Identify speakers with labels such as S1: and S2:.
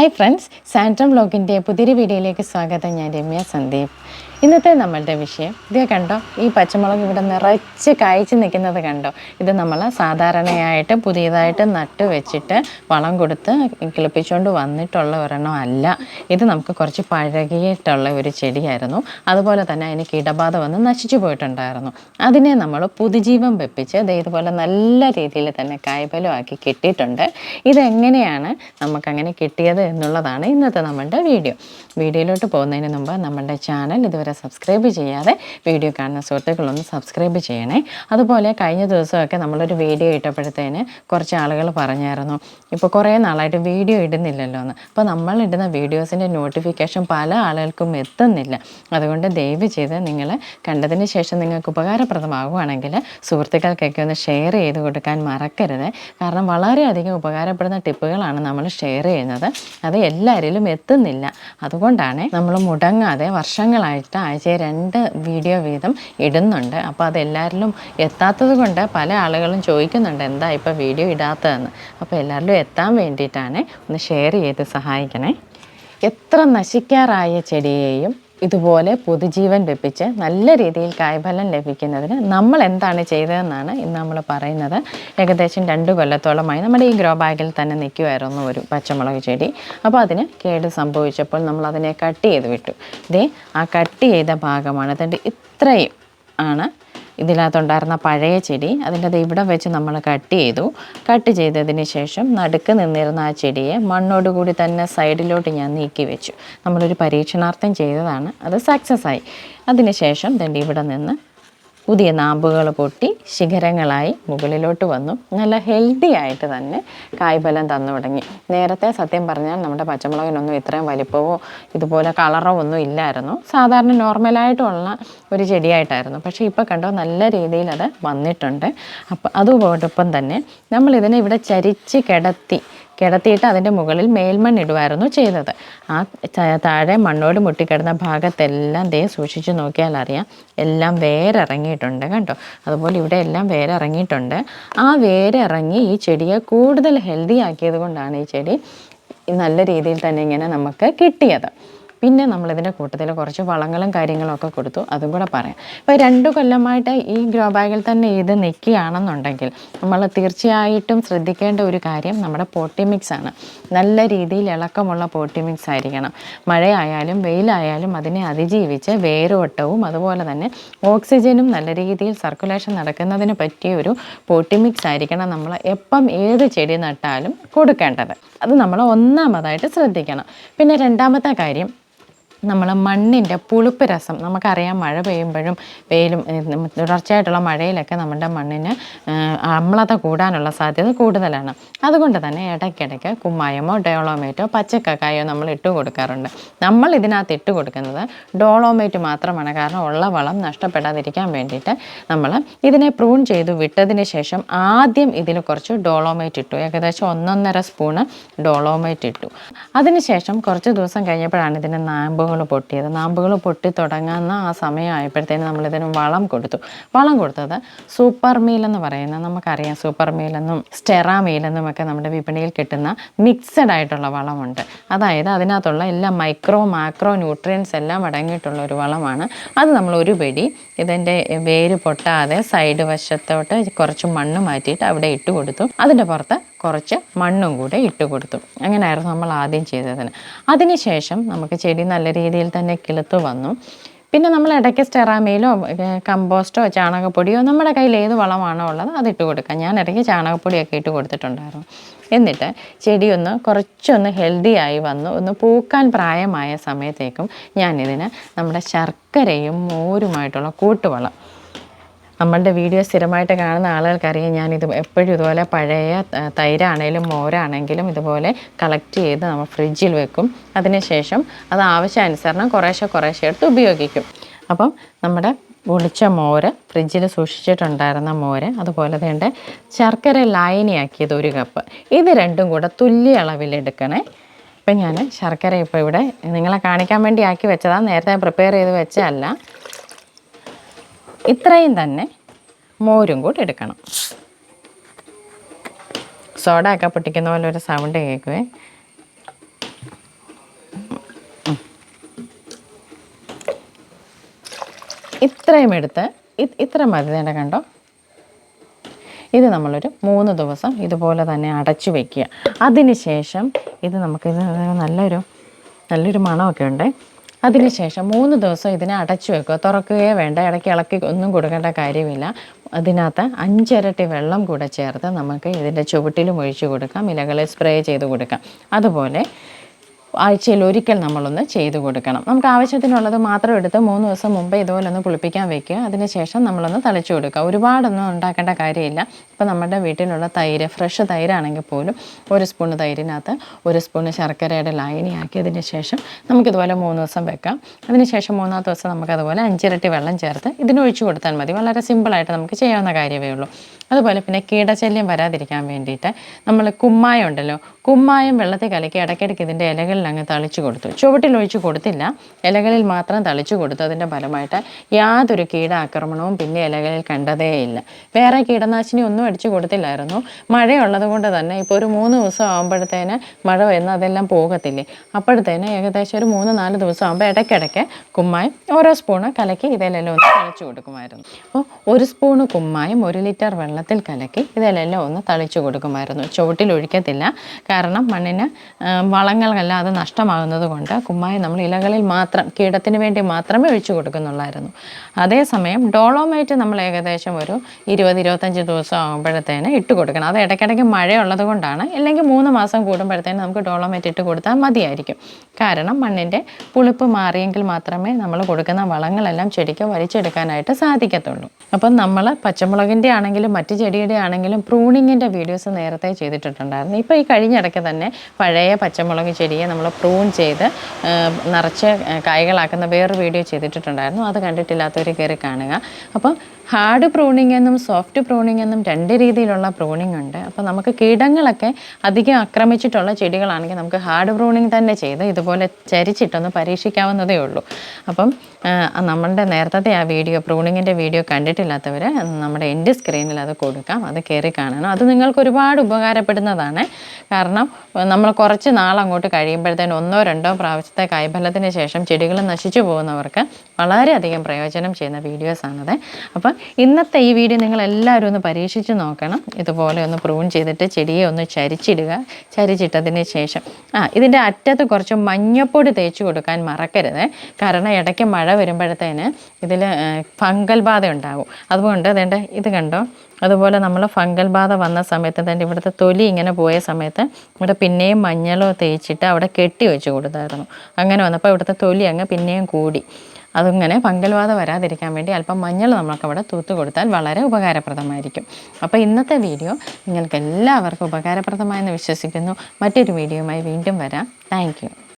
S1: Hi friends സാൻട്രം ബ്ലോഗിന്റെ പുതിയൊരു വീഡിയോയിലേക്ക് സ്വാഗതം. ഞാൻ രമ്യ സന്ദീപ്. ഇന്നത്തെ നമ്മളുടെ വിഷയം. ഇത് കണ്ടോ? ഈ പച്ചമുളക് ഇവിടെ നിറച്ച് കായ്ച്ച് നിൽക്കുന്നത് കണ്ടോ? ഇത് നമ്മൾ സാധാരണയായിട്ട് പുതിയതായിട്ട് നട്ട് വെച്ചിട്ട് വളം കൊടുത്ത് കിളിപ്പിച്ചുകൊണ്ട് വന്നിട്ടുള്ള ഒരെണ്ണം അല്ല. ഇത് നമുക്ക് കുറച്ച് പഴകിയിട്ടുള്ള ഒരു ചെടിയായിരുന്നു. അതുപോലെ തന്നെ അതിന് കീടബാധ വന്ന് നശിച്ചു പോയിട്ടുണ്ടായിരുന്നു. അതിനെ നമ്മൾ പുതുജീവൻ വെപ്പിച്ച് ദേ ഇതുപോലെ നല്ല രീതിയിൽ തന്നെ കായ്ഫലമാക്കി കിട്ടിയിട്ടുണ്ട്. ഇതെങ്ങനെയാണ് നമുക്കങ്ങനെ കിട്ടിയത് എന്നുള്ളതാണ് ഇന്നത്തെ നമ്മളുടെ വീഡിയോ. വീഡിയോയിലോട്ട് പോകുന്നതിന് മുമ്പ് നമ്മളുടെ ചാനൽ ഇതുവരെ സബ്സ്ക്രൈബ് ചെയ്യാതെ വീഡിയോ കാണുന്ന സുഹൃത്തുക്കളൊന്ന് സബ്സ്ക്രൈബ് ചെയ്യണേ. അതുപോലെ കഴിഞ്ഞ ദിവസമൊക്കെ നമ്മളൊരു വീഡിയോ ഇട്ടപ്പോഴത്തേന് കുറച്ച് ആളുകൾ പറഞ്ഞായിരുന്നു ഇപ്പോൾ കുറേ നാളായിട്ട് വീഡിയോ ഇടുന്നില്ലല്ലോ എന്ന് അപ്പോൾ നമ്മൾ ഇടുന്ന വീഡിയോസിന്റെ നോട്ടിഫിക്കേഷൻ പല ആളുകൾക്കും എത്തുന്നില്ല. അതുകൊണ്ട് ദയവ് ചെയ്ത് നിങ്ങൾ കണ്ടതിന് ശേഷം നിങ്ങൾക്ക് ഉപകാരപ്രദമാകുകയാണെങ്കിൽ സുഹൃത്തുക്കൾക്കൊക്കെ ഒന്ന് ഷെയർ ചെയ്ത് കൊടുക്കാൻ മറക്കരുത്. കാരണം വളരെയധികം ഉപകാരപ്പെടുന്ന ടിപ്പുകളാണ് നമ്മൾ ഷെയർ ചെയ്യുന്നത്. അത് എല്ലാവരിലും എത്തുന്നില്ല. അതുകൊണ്ടാണ് നമ്മൾ മുടങ്ങാതെ വർഷങ്ങളായിട്ട് ആഴ്ചയിൽ രണ്ട് വീഡിയോ വീതം ഇടുന്നുണ്ട്. അപ്പോൾ അത് എല്ലാവരിലും എത്താത്തത് കൊണ്ട് പല ആളുകളും ചോദിക്കുന്നുണ്ട് എന്താ ഇപ്പോൾ വീഡിയോ ഇടാത്തതെന്ന്? അപ്പോൾ എല്ലാവരിലും എത്താൻ വേണ്ടിയിട്ടാണ് ഒന്ന് ഷെയർ ചെയ്ത് സഹായിക്കണേ. എത്ര നശിക്കാറായ ചെടിയെയും ഇതുപോലെ പൊതുജീവൻ വെപ്പിച്ച് നല്ല രീതിയിൽ കായ്ഫലം ലഭിക്കുന്നതിന് നമ്മൾ എന്താണ് ചെയ്തതെന്നാണ് ഇന്ന് നമ്മൾ പറയുന്നത്. ഏകദേശം രണ്ട് കൊല്ലത്തോളമായി നമ്മുടെ ഈ ഗ്രോ ബാഗിൽ തന്നെ നിൽക്കുമായിരുന്നു ഒരു പച്ചമുളക് ചെടി. അപ്പോൾ അതിന് കേട് സംഭവിച്ചപ്പോൾ നമ്മൾ അതിനെ കട്ട് ചെയ്ത് വിട്ടു. ഇതേ ആ കട്ട് ചെയ്ത ഭാഗമാണ്. അതുകൊണ്ട് ഇത്രയും ആണ് ഇതിനകത്തുണ്ടായിരുന്ന പഴയ ചെടി അതിന്റെ അത് ഇവിടെ വെച്ച് നമ്മൾ കട്ട് ചെയ്തു. കട്ട് ചെയ്തതിന് ശേഷം നടുക്ക് നിന്നിരുന്ന ആ ചെടിയെ മണ്ണോടുകൂടി തന്നെ സൈഡിലോട്ട് ഞാൻ നീക്കി വെച്ചു. നമ്മളൊരു പരീക്ഷണാർത്ഥം ചെയ്തതാണ്. അത് സക്സസ് ആയി അതിനുശേഷം ദണ്ട് ഇവിടെ നിന്ന് പുതിയ നാമ്പുകൾ പൊട്ടി ശിഖരങ്ങളായി മുകളിലോട്ട് വന്നു. നല്ല ഹെൽത്തി ആയിട്ട് തന്നെ കായ്ഫലം തന്നു തുടങ്ങി. നേരത്തെ സത്യം പറഞ്ഞാൽ നമ്മുടെ പച്ചമുളകിനൊന്നും ഇത്രയും വലിപ്പമോ ഇതുപോലെ കളറോ ഒന്നും ഇല്ലായിരുന്നു. സാധാരണ നോർമലായിട്ടുള്ള ഒരു ചെടിയായിട്ടായിരുന്നു. പക്ഷേ ഇപ്പോൾ കണ്ടോ നല്ല രീതിയിൽ അത് വന്നിട്ടുണ്ട്. അപ്പം അതുപോലൊപ്പം തന്നെ നമ്മളിതിനെ ഇവിടെ ചരിച്ച് കിടത്തി കിടത്തിയിട്ട് അതിന്റെ മുകളിൽ മേൽമണ്ണിടുമായിരുന്നു ചെയ്തത്. ആ താഴെ മണ്ണോട് മുട്ടിക്കിടന്ന ഭാഗത്തെല്ലാം ദേ സൂക്ഷിച്ച് നോക്കിയാൽ അറിയാം. എല്ലാം വേരിറങ്ങിയിട്ടുണ്ട് കേട്ടോ അതുപോലെ ഇവിടെ എല്ലാം വേരിറങ്ങിയിട്ടുണ്ട്. ആ വേരിറങ്ങി ഈ ചെടിയെ കൂടുതൽ ഹെൽത്തി ആക്കിയത് കൊണ്ടാണ് ഈ ചെടി നല്ല രീതിയിൽ തന്നെ ഇങ്ങനെ നമുക്ക് കിട്ടിയത്. പിന്നെ നമ്മളിതിന്റെ കൂട്ടത്തിൽ കുറച്ച് വളങ്ങളും കാര്യങ്ങളും ഒക്കെ കൊടുത്തു. അതും കൂടെ പറയാം. ഇപ്പോൾ രണ്ട് കൊല്ലമായിട്ട് ഈ ഗ്രോ ബാഗിൽ തന്നെ ഇത് നിൽക്കുകയാണെന്നുണ്ടെങ്കിൽ നമ്മൾ തീർച്ചയായിട്ടും ശ്രദ്ധിക്കേണ്ട ഒരു കാര്യം നമ്മുടെ പോട്ടി മിക്സ് ആണ്. നല്ല രീതിയിൽ ഇളക്കമുള്ള പോട്ടി മിക്സ് ആയിരിക്കണം. മഴയായാലും വെയിലായാലും അതിനെ അതിജീവിച്ച് വേരോട്ടവും അതുപോലെ തന്നെ ഓക്സിജനും നല്ല രീതിയിൽ സർക്കുലേഷൻ നടക്കുന്നതിന് പറ്റിയ ഒരു പോട്ടി മിക്സ് ആയിരിക്കണം നമ്മൾ എപ്പം ഏത് ചെടി നട്ടാലും കൊടുക്കേണ്ടത്. അത് നമ്മൾ ഒന്നാമതായിട്ട് ശ്രദ്ധിക്കണം. പിന്നെ രണ്ടാമത്തെ കാര്യം നമ്മൾ മണ്ണിന്റെ പുളിപ്പ് രസം. നമുക്കറിയാം മഴ പെയ്യുമ്പോഴും വെയിലും തുടർച്ചയായിട്ടുള്ള മഴയിലൊക്കെ നമ്മുടെ മണ്ണിന് അമ്ലത കൂടാനുള്ള സാധ്യത കൂടുതലാണ്. അതുകൊണ്ട് തന്നെ ഇടയ്ക്കിടയ്ക്ക് കുമ്മായമോ ഡോളോമേറ്റോ പച്ചക്കക്കായോ നമ്മൾ ഇട്ട് കൊടുക്കാറുണ്ട്. നമ്മൾ ഇതിനകത്ത് ഇട്ട് കൊടുക്കുന്നത് ഡോളോമേറ്റ് മാത്രമാണ്. കാരണം ഉള്ള വളം നഷ്ടപ്പെടാതിരിക്കാൻ വേണ്ടിയിട്ട് നമ്മൾ ഇതിനെ പ്രൂൺ ചെയ്തു വിട്ടതിന് ശേഷം ആദ്യം ഇതിൽ കുറച്ച് ഡോളോമേറ്റ് ഇട്ടു. ഏകദേശം ഒന്നൊന്നര സ്പൂണ് ഡോളോമേറ്റ് ഇട്ടു. അതിനുശേഷം കുറച്ച് ദിവസം കഴിഞ്ഞപ്പോഴാണ് ഇതിന് നാമ്പുകൾ പൊട്ടിയത്. നാമ്പുകൾ പൊട്ടി തുടങ്ങുന്ന ആ സമയമായപ്പോഴത്തേന് നമ്മളിതിന് വളം കൊടുത്തു. വളം കൊടുത്തത് സൂപ്പർ മീൽ എന്ന് പറയുന്ന നമുക്കറിയാം സൂപ്പർ മീലെന്നും സ്റ്റെറാ മീലെന്നും ഒക്കെ നമ്മുടെ വിപണിയിൽ കിട്ടുന്ന മിക്സഡ് ആയിട്ടുള്ള വളമുണ്ട്. അതായത് അതിനകത്തുള്ള എല്ലാ മൈക്രോ മാക്രോ ന്യൂട്രിയൻസ് എല്ലാം അടങ്ങിയിട്ടുള്ള ഒരു വളമാണ്. അത് നമ്മൾ ഒരു പിടി ഇതിന്റെ വേര് പൊട്ടാതെ സൈഡ് വശത്തോട്ട് കുറച്ച് മണ്ണ് മാറ്റിയിട്ട് അവിടെ ഇട്ട് കൊടുത്തു. അതിന്റെ പുറത്ത് കുറച്ച് മണ്ണും കൂടെ ഇട്ട് കൊടുത്തു. അങ്ങനെയായിരുന്നു നമ്മൾ ആദ്യം ചെയ്തതിന്. അതിനുശേഷം നമുക്ക് ചെടി നല്ല രീതിയിൽ തന്നെ കിളുത്ത് വന്നു. പിന്നെ നമ്മൾ ഇടയ്ക്ക് സ്റ്റെറാമയിലോ കമ്പോസ്റ്റോ ചാണകപ്പൊടിയോ നമ്മുടെ കയ്യിൽ ഏത് വളമാണോ ഉള്ളത് അത് ഇട്ട് കൊടുക്കാം. ഞാൻ ഇടയ്ക്ക് ചാണകപ്പൊടിയൊക്കെ ഇട്ട് കൊടുത്തിട്ടുണ്ടായിരുന്നു. എന്നിട്ട് ചെടിയൊന്ന് കുറച്ചൊന്ന് ഹെൽത്തി ആയി വന്നു. ഒന്ന് പൂക്കാൻ പ്രായമായ സമയത്തേക്കും ഞാനിതിന് നമ്മുടെ ശർക്കരയും മോരുമായിട്ടുള്ള കൂട്ടുവളം നമ്മളുടെ വീഡിയോ സ്ഥിരമായിട്ട് കാണുന്ന ആളുകൾക്കറിയാം ഞാനിത് എപ്പോഴും ഇതുപോലെ പഴയ തൈരാണെങ്കിലും മോരാണെങ്കിലും ഇതുപോലെ കളക്ട് ചെയ്ത് നമ്മൾ ഫ്രിഡ്ജിൽ വെക്കും. അതിനുശേഷം അത് ആവശ്യാനുസരണം കുറേശ്ശെ കുറേശ്ശെ എടുത്ത് ഉപയോഗിക്കും. അപ്പം നമ്മുടെ പൊളിച്ച മോര് ഫ്രിഡ്ജിൽ സൂക്ഷിച്ചിട്ടുണ്ടായിരുന്ന മോര് അതുപോലെ തന്നെ ശർക്കര ലായനിയാക്കിയത് ഒരു കപ്പ് ഇത് രണ്ടും കൂടെ തുല്യ അളവിലെടുക്കണേ ഇപ്പം ഞാൻ ശർക്കര ഇപ്പോൾ ഇവിടെ നിങ്ങളെ കാണിക്കാൻ വേണ്ടി ആക്കി വെച്ചതാണ് നേരത്തെ പ്രിപ്പയർ ചെയ്ത് വെച്ചതല്ല. ഇത്രയും തന്നെ മോരും കൂടി എടുക്കണം. സോഡ ഒക്കെ പൊട്ടിക്കുന്ന പോലെ ഒരു സൗണ്ട് കേൾക്കുവേ. ഇത്രയും എടുത്ത് ഇത്ര മതി നേട കണ്ടോ? ഇത് നമ്മളൊരു മൂന്ന് ദിവസം ഇതുപോലെ തന്നെ അടച്ചു വയ്ക്കുക അതിന് ശേഷം ഇത് നമുക്കിത് നല്ലൊരു നല്ലൊരു മണമൊക്കെ ഉണ്ട്. അതിനുശേഷം മൂന്ന് ദിവസം ഇതിനെ അടച്ചു വെക്കുക. തുറക്കുകയോ വേണ്ട ഇടയ്ക്ക് ഇളക്കി ഒന്നും കൊടുക്കേണ്ട കാര്യമില്ല. അതിനകത്ത് അഞ്ചിരട്ടി വെള്ളം കൂടെ ചേർത്ത് നമുക്ക് ഇതിന്റെ ചുവട്ടിലും ഒഴിച്ചു കൊടുക്കാം. ഇലകളെ സ്പ്രേ ചെയ്ത് കൊടുക്കാം. അതുപോലെ ആഴ്ചയിൽ ഒരിക്കൽ നമ്മളൊന്ന് ചെയ്തു കൊടുക്കണം. നമുക്ക് ആവശ്യത്തിനുള്ളത് മാത്രം എടുത്ത് മൂന്ന് ദിവസം മുമ്പ് ഇതുപോലെ ഒന്ന് കുളിപ്പിക്കാൻ വെക്കുക. അതിനുശേഷം നമ്മളൊന്ന് തളിച്ചു കൊടുക്കുക. ഒരുപാടൊന്നും ഉണ്ടാക്കേണ്ട കാര്യമില്ല. ഇപ്പോൾ നമ്മുടെ വീട്ടിലുള്ള തൈര് ഫ്രഷ് തൈരാണെങ്കിൽ പോലും ഒരു സ്പൂൺ തൈരിനകത്ത് ഒരു സ്പൂൺ ശർക്കരയുടെ ലായനിയാക്കിയതിന് ശേഷം നമുക്കിതുപോലെ മൂന്ന് ദിവസം വെക്കാം. അതിനുശേഷം മൂന്നാമത്തെ ദിവസം നമുക്കതുപോലെ അഞ്ചിരട്ടി വെള്ളം ചേർത്ത് ഇതിനൊഴിച്ചു കൊടുത്താൽ മതി. വളരെ സിമ്പിളായിട്ട് നമുക്ക് ചെയ്യാവുന്ന കാര്യമേ ഉള്ളൂ. അതുപോലെ പിന്നെ കീടശല്യം വരാതിരിക്കാൻ വേണ്ടിയിട്ട് നമ്മൾ കുമ്മായം ഉണ്ടല്ലോ കുമ്മായം വെള്ളത്തിൽ കലക്കി ഇടയ്ക്കിടയ്ക്ക് ഇതിന്റെ ഇലകളിൽ അങ്ങ് തളിച്ചു കൊടുത്തു. ചുവട്ടിൽ ഒഴിച്ചു കൊടുത്തില്ല ഇലകളിൽ മാത്രം തളിച്ചു കൊടുത്തു. അതിന്റെ ഫലമായിട്ട് യാതൊരു കീടാക്രമണവും പിന്നെ ഇലകളിൽ കണ്ടതേയില്ല. വേറെ കീടനാശിനി ഒന്നും അടിച്ചു കൊടുത്തില്ലായിരുന്നു. മഴയുള്ളത് കൊണ്ട് തന്നെ ഇപ്പോൾ ഒരു മൂന്ന് ദിവസം ആകുമ്പോഴത്തേന് മഴ വരുന്ന അതെല്ലാം പോകത്തില്ലേ? അപ്പോഴത്തേന് ഏകദേശം ഒരു മൂന്ന് നാല് ദിവസം ആകുമ്പോൾ ഇടയ്ക്കിടയ്ക്ക് കുമ്മായം ഓരോ സ്പൂണ് കലക്കി ഇതിലെല്ലാം ഒന്ന് തളിച്ചു കൊടുക്കുമായിരുന്നു. അപ്പോൾ ഒരു സ്പൂണ് കുമ്മായം ഒരു ലിറ്റർ വെള്ളത്തിൽ കലക്കി ഇതിലെല്ലാം ഒന്ന് തളിച്ചു കൊടുക്കുമായിരുന്നു. ചുവട്ടിൽ ഒഴിക്കത്തില്ല. കാരണം മണ്ണിന് വളങ്ങളല്ലാതെ നഷ്ടമാകുന്നത് കൊണ്ട് കുമ്മായം നമ്മൾ ഇലകളിൽ മാത്രം കീടത്തിന് വേണ്ടി മാത്രമേ ഒഴിച്ചു കൊടുക്കുന്നുള്ളായിരുന്നു. അതേസമയം ഡോളോമൈറ്റ് നമ്മൾ ഏകദേശം ഒരു ഇരുപത് ഇരുപത്തഞ്ച് ദിവസം ആകുമ്പോഴത്തേന് ഇട്ട് കൊടുക്കണം. അത് ഇടയ്ക്കിടയ്ക്ക് മഴയുള്ളത് കൊണ്ടാണ്. അല്ലെങ്കിൽ മൂന്ന് മാസം കൂടുമ്പോഴത്തേന് നമുക്ക് ഡോളോമേറ്റ് ഇട്ട് കൊടുത്താൽ മതിയായിരിക്കും. കാരണം മണ്ണിന്റെ പുളിപ്പ് മാറിയെങ്കിൽ മാത്രമേ നമ്മൾ കൊടുക്കുന്ന വളങ്ങളെല്ലാം ചെടിക്ക് വലിച്ചെടുക്കാനായിട്ട് സാധിക്കത്തുള്ളൂ. അപ്പം നമ്മൾ പച്ചമുളകിന്റെ ആണെങ്കിലും മറ്റ് ചെടിയുടെ ആണെങ്കിലും പ്രൂണിങ്ങിന്റെ വീഡിയോസ് നേരത്തെ ചെയ്തിട്ടുണ്ടായിരുന്നു. ഇപ്പോൾ ഈ കഴിഞ്ഞിടയ്ക്ക് തന്നെ പഴയ പച്ചമുളക് ചെടിയെ നമ്മൾ പ്രൂൺ ചെയ്ത് നിറച്ച് കായ്കളാക്കുന്ന വേറൊരു വീഡിയോ ചെയ്തിട്ടുണ്ടായിരുന്നു. അത് കണ്ടിട്ടില്ലാത്തവർ കയറി കാണുക. അപ്പം ഹാർഡ് പ്രൂണിംഗ് എന്നും സോഫ്റ്റ് പ്രൂണിംഗ് എന്നും രണ്ട് രീതിയിലുള്ള പ്രൂണിംഗ് ഉണ്ട്. അപ്പോൾ നമുക്ക് കീടങ്ങളൊക്കെ അധികം ആക്രമിച്ചിട്ടുള്ള ചെടികളാണെങ്കിൽ നമുക്ക് ഹാർഡ് പ്രൂണിംഗ് തന്നെ ചെയ്ത് ഇതുപോലെ ചരിച്ചിട്ടൊന്ന് പരീക്ഷിക്കാവുന്നതേ ഉള്ളൂ. അപ്പം നമ്മളുടെ നേരത്തെ ആ വീഡിയോ പ്രൂണിങ്ങിന്റെ വീഡിയോ കണ്ടിട്ടില്ലാത്തവർ നമ്മുടെ എന്റെ സ്ക്രീനിൽ അത് കൊടുക്കാം. അത് കയറി കാണണം. അത് നിങ്ങൾക്ക് ഒരുപാട് ഉപകാരപ്പെടുന്നതാണ്. കാരണം നമ്മൾ കുറച്ച് നാൾ അങ്ങോട്ട് കഴിയുമ്പോഴത്തേന് ഒന്നോ രണ്ടോ പ്രാവശ്യത്തെ കൈഫലത്തിന് ശേഷം ചെടികൾ നശിച്ചു പോകുന്നവർക്ക് വളരെയധികം പ്രയോജനം ചെയ്യുന്ന വീഡിയോസാണത് അപ്പം ഇന്നത്തെ ഈ വീഡിയോ നിങ്ങൾ എല്ലാവരും ഒന്ന് പരീക്ഷിച്ച് നോക്കണം. ഇതുപോലെ ഒന്ന് പ്രൂൺ ചെയ്തിട്ട് ചെടിയെ ഒന്ന് ചരിച്ചിടുക. ചരിച്ചിട്ടതിന് ശേഷം ആ ഇതിന്റെ അറ്റത്ത് കുറച്ച് മഞ്ഞപ്പൊടി തേച്ച് കൊടുക്കാൻ മറക്കരുത്. കാരണം ഇടയ്ക്ക് മഴ വരുമ്പോഴത്തേന് ഇതിൽ ഫംഗൽ ബാധ ഉണ്ടാകും അതുകൊണ്ട് അതേണ്ട ഇത് കണ്ടോ? അതുപോലെ നമ്മൾ ഫംഗൽ ബാധ വന്ന സമയത്ത് തന്നെ ഇവിടുത്തെ തൊലി ഇങ്ങനെ പോയ സമയത്ത് ഇവിടെ പിന്നെയും മഞ്ഞളോ തേച്ചിട്ട് അവിടെ കെട്ടി വെച്ച് കൊടുത്തായിരുന്നു. അങ്ങനെ വന്നപ്പോൾ ഇവിടുത്തെ തൊലി അങ്ങ് പിന്നെയും കൂടി. അതിങ്ങനെ ഫംഗൽവാദം വരാതിരിക്കാൻ വേണ്ടി അല്പം മഞ്ഞൾ നമ്മൾക്ക് അവിടെ തൂത്ത് കൊടുത്താൽ വളരെ ഉപകാരപ്രദമായിരിക്കും. അപ്പോൾ ഇന്നത്തെ വീഡിയോ നിങ്ങൾക്ക് എല്ലാവർക്കും ഉപകാരപ്രദമായെന്ന് വിശ്വസിക്കുന്നു. മറ്റൊരു വീഡിയോയുമായി വീണ്ടും വരാം. താങ്ക്